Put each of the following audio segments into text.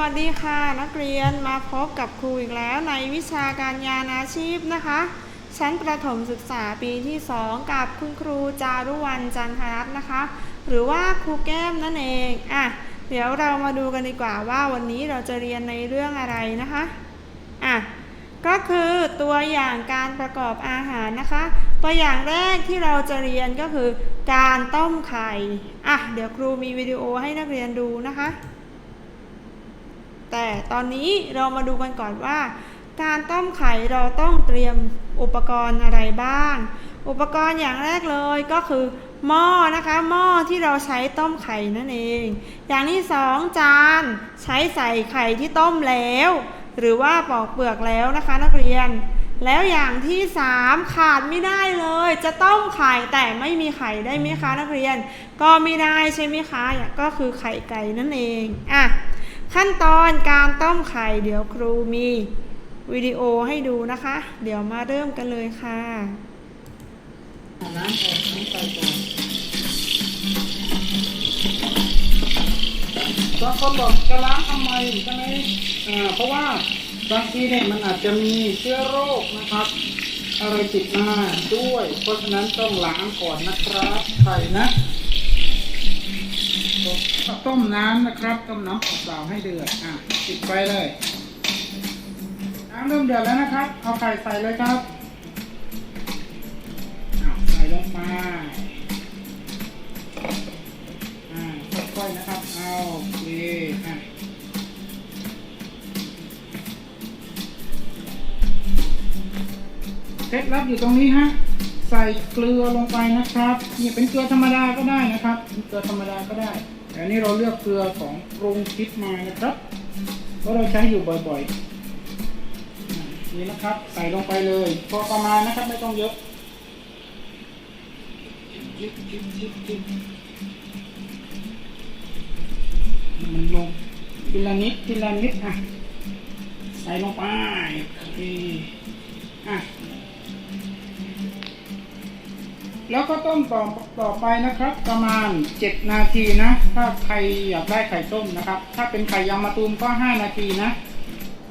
วัสดีค่ะนักเรียนมาพบกับครูอีกแล้วในวิชาการงานอาชีพนะคะ ชั้นประถมศึกษาปีที่ 2 กับคุณครูจารุวรรณจันทรัตน์นะคะ หรือว่าครูแก้มนั่นเองอะเดี๋ยวเรามาดูกันดีกว่าว่าวันนี้เราจะเรียนในเรื่องอะไรนะคะอะก็คือตัวอย่างการประกอบอาหารนะคะ ตัวอย่างแรกที่เราจะเรียนก็คือการต้มไข่อะเดี๋ยวครูมีวิดีโอให้นักเรียนดูนะคะ แต่ตอนนี้เรามาดูกันก่อนว่า การต้มไข่เราต้องเตรียมอุปกรณ์อะไรบ้าง อุปกรณ์อย่างแรกเลยก็คือหม้อนะคะหม้อที่เราใช้ต้มไข่นั่นเอง อย่างที่สองจานใช้ใส่ไข่ที่ต้มแล้ว หรือว่าปอกเปลือกแล้วนะคะนักเรียน แล้วอย่างที่สามขาดไม่ได้เลย จะต้มไข่แต่ไม่มีไข่ได้ไหมคะนักเรียน ก็ไม่ได้ใช่ไหมคะก็คือไข่ไก่นั่นเองอะ ขั้นตอนการต้มไข่เดี๋ยวครูมีวิดีโอให้ดูนะคะ เดี๋ยวมาเริ่มกันเลยค่ะล้างออกน้ำใส่ก่อนบางคนบอกจะล้างทำไมใช่ไหมอ่าเพราะว่าบางทีเนี่ยมันอาจจะมีเชื้อโรคนะครับอะไรติดมาด้วย เพราะฉะนั้นต้องล้างก่อนนะครับไข่นะ ต้มน้ำนะครับต้มน้ำเปล่าให้เดือดอะปิดไฟเลย น้ำเริ่มเดือดแล้วนะครับ เอาไข่ใส่เลยครับใส่ลงไปอ่าค่อยๆนะครับเอาโอเคอะเคล็ดลับอยู่ตรงนี้ฮะใส่เกลือลงไปนะครับนี่เป็นเกลือธรรมดาก็ได้นะครับเป็นเกลือธรรมดาก็ได้ อันนี้เราเลือกเกลือของปรุงคิดมานะครับเพราะเราใช้อยู่บ่อยๆ นี่นะครับ ใส่ลงไปเลย พอประมาณนะครับไม่ต้องเยอะจิ๊บจิ๊บจิ๊บจิ๊บมันลงทีละนิดทีละนิดอะ ใส่ลงไปโอเคอะ แล้วก็ต้มต่อต่อไปนะครับ ประมาณ 7 นาทีนะ ถ้าใครอยากได้ไข่ต้มนะครับ ถ้าเป็นไข่ยางมะตูมก็ 5 นาทีนะ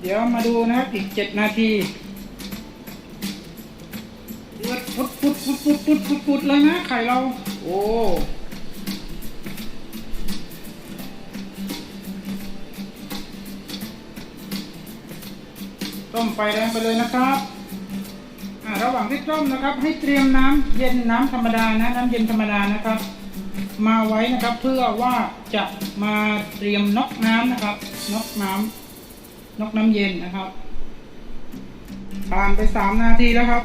เดี๋ยวมาดูนะครับอีก 7 นาทีเดือดปุดปุดปุดปุดปุดปุดปุดเลยนะไข่เรา โอ้ต้มไฟแรงไปเลยนะครับ ระหว่างที่ต้มนะครับ ให้เตรียมน้ำเย็นน้ำธรรมดานะ น้ำเย็นธรรมดานะครับ มาไว้นะครับ เพื่อว่าจะมาเตรียมนอกน้ำนะครับนอกน้ำนอกน้ำเย็นนะครับผ่านไปสามนาทีแล้วครับ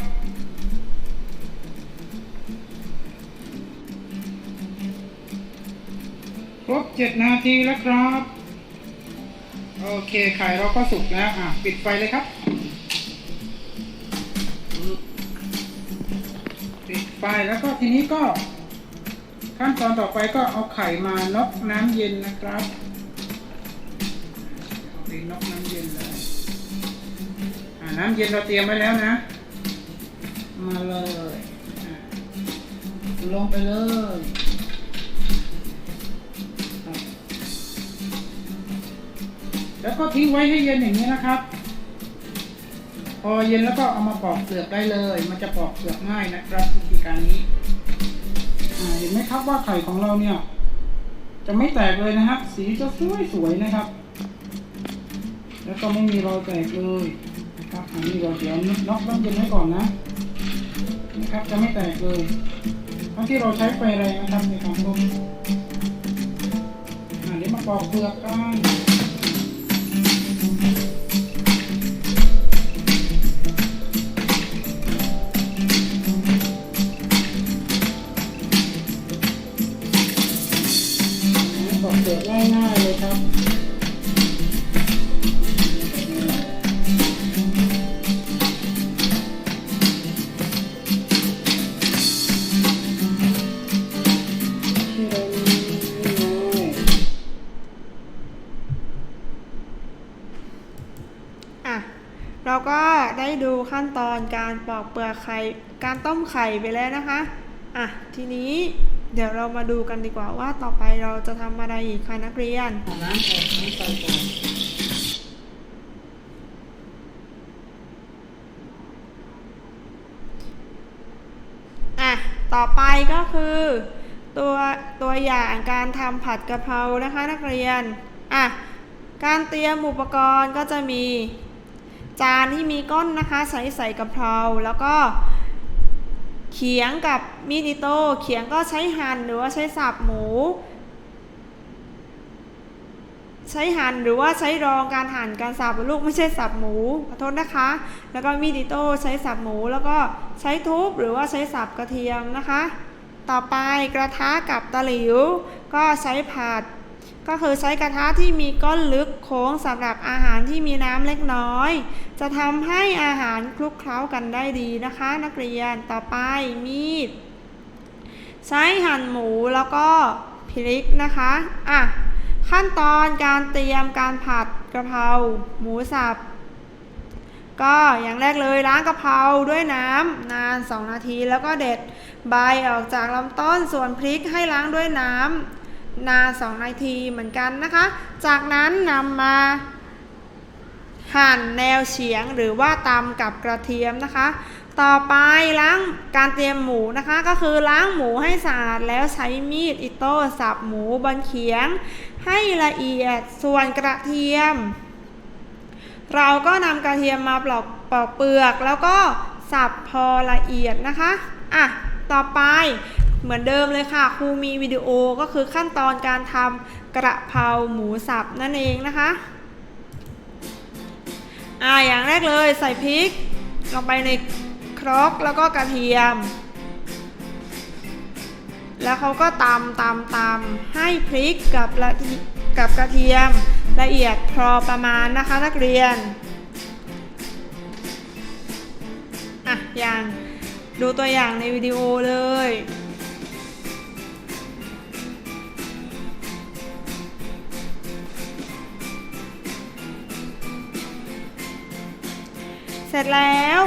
ครบเจ็ดนาทีแล้วครับ โอเคไข่เราก็สุกแล้วอะ ปิดไฟเลยครับ ไฟแล้วก็ทีนี้ก็ ขั้นตอนต่อไปก็เอาไข่มานอกน้ำเย็นนะครับเอาไปนอกน้ำเย็นเลยน้ำเย็นเราเตรียมไว้แล้วนะ มาเลยลงไปเลยแล้วก็ทิ้งไว้ให้เย็นอย่างนี้นะครับ พอเย็นแล้วก็เอามาปอกเปลือกได้เลย มันจะปอกเปลือกง่ายนะครับ วิธีการนี้เห็นไหมครับว่าไข่ของเราเนี่ย จะไม่แตกเลยนะครับสีจะสวยสวยนะครับ แล้วก็ไม่มีรอยแตกเลยนะครับอันนี้เราเดี๋ยวน็อกน้ำเย็นไว้ก่อนนะนะครับจะไม่แตกเลยทั้งที่เราใช้ไฟแรงนะครับในการต้มอ่าเดี๋ยวมาปอกเปลือกกัน เราก็ได้ดูขั้นตอนการปอกเปลือกไข่ การต้มไข่ไปแล้วนะคะ อะ ทีนี้เดี๋ยวเรามาดูกันดีกว่าว่าต่อไปเราจะทำอะไรอีกคะนักเรียนอะ ต่อไปก็คือตัวตัวอย่างการทำผัดกะเพรานะคะนักเรียน อะ การเตรียมอุปกรณ์ก็จะมี จานที่มีก้นนะคะใช้ใส่กะเพราแล้วก็เขียงกับมีดอิโต้เขียงก็ใช้หั่นหรือว่าใช้สับหมู ใช้หั่นหรือว่าใช้รองการหั่นการสับลูกไม่ใช่สับหมูขอโทษนะคะ แล้วก็มีดอิโต้ใช้สับหมูแล้วก็ใช้ทุบหรือว่าใช้สับกระเทียมนะคะ ต่อไปกระทะกับตะหลิว ก็ใช้ผัด ก็คือใช้กระทะที่มีก้นลึกโค้งสำหรับอาหารที่มีน้ำเล็กน้อย จะทำให้อาหารคลุกเคล้ากันได้ดีนะคะ นักเรียนต่อไปมีด ใช้หั่นหมูแล้วก็พริกนะคะอะขั้นตอนการเตรียมการผัดกระเพราหมูสับก็อย่างแรกเลยล้างกะเพราด้วยน้ำนาน 2 นาทีแล้วก็เด็ดใบออกจากลำต้นส่วนพริกให้ล้างด้วยน้ำ นาน2นาทีเหมือนกันนะคะ จากนั้นนำมาหั่นแนวเฉียงหรือว่าตำกับกระเทียมนะคะ ต่อไปล้างการเตรียมหมูนะคะ ก็คือล้างหมูให้สะอาดแล้วใช้มีดอิโต้สับหมูบนเขียง ให้ละเอียดส่วนกระเทียม เราก็นำกระเทียมมาปลอกปอกเปลือก แล้วก็สับพอละเอียดนะคะอะต่อไป เหมือนเดิมเลยค่ะครูมีวิดีโอก็คือขั้นตอนการทำกระเพราหมูสับนั่นเองนะคะอะอย่างแรกเลยใส่พริกลงไปในครกแล้วก็กระเทียม แล้วเขาก็ตำตำตำให้พริกกับละกับกระเทียมละเอียดพอประมาณนะคะนักเรียนอะอย่างดูตัวอย่างในวิดีโอเลย เสร็จแล้ว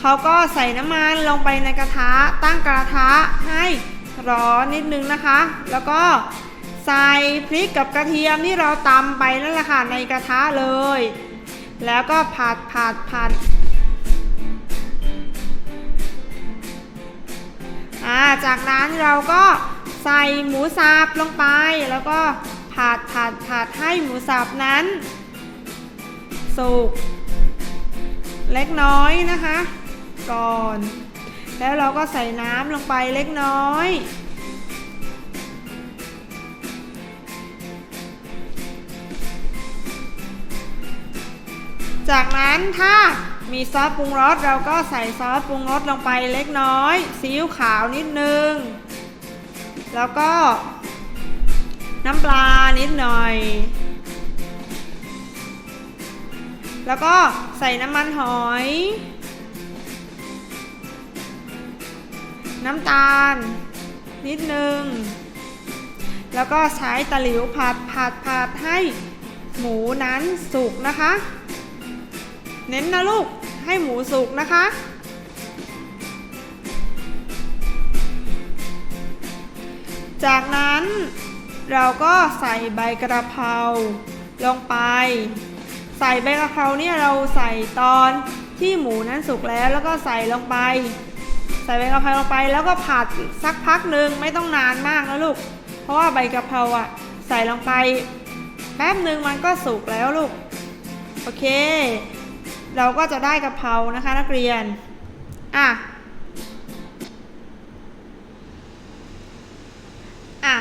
เขาก็ใส่น้ำมันลงไปในกระทะ ตั้งกระทะให้ร้อนนิดนึงนะคะ แล้วก็ใส่พริกกับกระเทียมที่เราตำไปนั่นแหละค่ะในกระทะเลย แล้วก็ผัดผัดผัดอาจากนั้นเราก็ใส่หมูสับลงไป แล้วก็ผัดผัดผัดให้หมูสับนั้นสุก เล็กน้อยนะคะ ก่อน แล้วเราก็ใส่น้ำลงไปเล็กน้อย จากนั้นถ้ามีซอสปรุงรสเราก็ใส่ซอสปรุงรสลงไปเล็กน้อยซีอิ๊วขาวนิดนึง แล้วก็น้ำปลานิดหน่อย แล้วก็ใส่น้ำมันหอย น้ำตาล นิดนึง แล้วก็ใช้ตะหลิวผัดผัดผัดให้หมูนั้นสุกนะคะ เน้นนะลูกให้หมูสุกนะคะ จากนั้นเราก็ใส่ใบกระเพราลงไป ใส่ใบกะเพราเนี่ยเราใส่ตอนที่หมูนั้นสุกแล้ว แล้วก็ใส่ลงไป ใส่ใบกะเพราลงไปแล้วก็ผัดสักพักหนึ่งไม่ต้องนานมากนะลูก เพราะว่าใบกะเพราอะใส่ลงไป แป๊บหนึ่งมันก็สุกแล้วลูก โอเค เราก็จะได้กะเพรานะคะนักเรียน อะอะ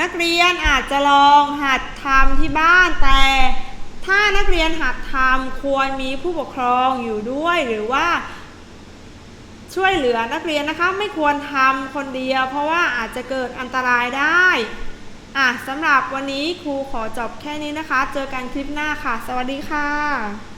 นักเรียนอาจจะลองหัดทำที่บ้านแต่ ถ้านักเรียนหัดทำควรมีผู้ปกครองอยู่ด้วยหรือว่าช่วยเหลือนักเรียนนะคะไม่ควรทำคนเดียว เพราะว่าอาจจะเกิดอันตรายได้อะสำหรับวันนี้ครูขอจบแค่นี้นะคะ เจอกันคลิปหน้าค่ะ สวัสดีค่ะ